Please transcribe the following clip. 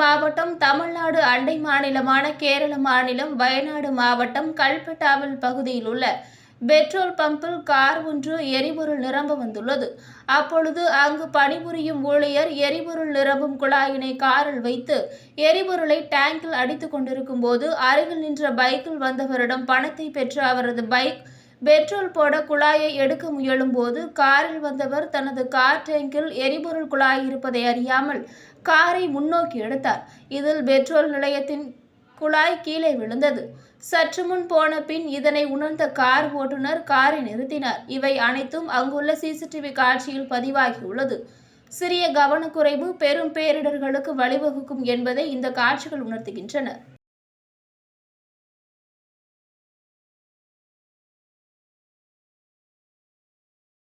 மாவட்டம் தமிழ்நாடு அண்டை மாநிலமான கேரள மாநிலம் வயநாடு மாவட்டம் கல்பட்டாவில் பகுதியில் உள்ள பெட்ரோல் பம்பில் கார் ஒன்று எரிபொருள் நிரம்ப வந்துள்ளது. அப்பொழுது அங்கு பணிபுரியும் ஊழியர் எரிபொருள் நிரம்பும் குழாயினை காரில் வைத்து எரிபொருளை டேங்கில் அடித்து கொண்டிருக்கும் போது அருகில் நின்ற பைக்கில் வந்தவரிடம் பணத்தை பெற்ற அவரது பைக் பெட்ரோல் போட குழாயை எடுக்க முயலும் போது காரில் வந்தவர் தனது கார் டேங்கில் எரிபொருள் குழாய் இருப்பதை அறியாமல் காரை முன்னோக்கி எடுத்தார். இதில் பெட்ரோல் நிலையத்தின் குழாய் கீழே விழுந்தது. சற்று முன் போன பின் இதனை உணர்ந்த கார் ஓட்டுநர் காரை நிறுத்தினார். இவை அனைத்தும் அங்குள்ள சிசிடிவி காட்சியில் பதிவாகியுள்ளது சிறிய கவனக்குறைவு பெரும் பேரிடர்களுக்கு வழிவகுக்கும் என்பதை இந்த காட்சிகள் உணர்த்துகின்றன.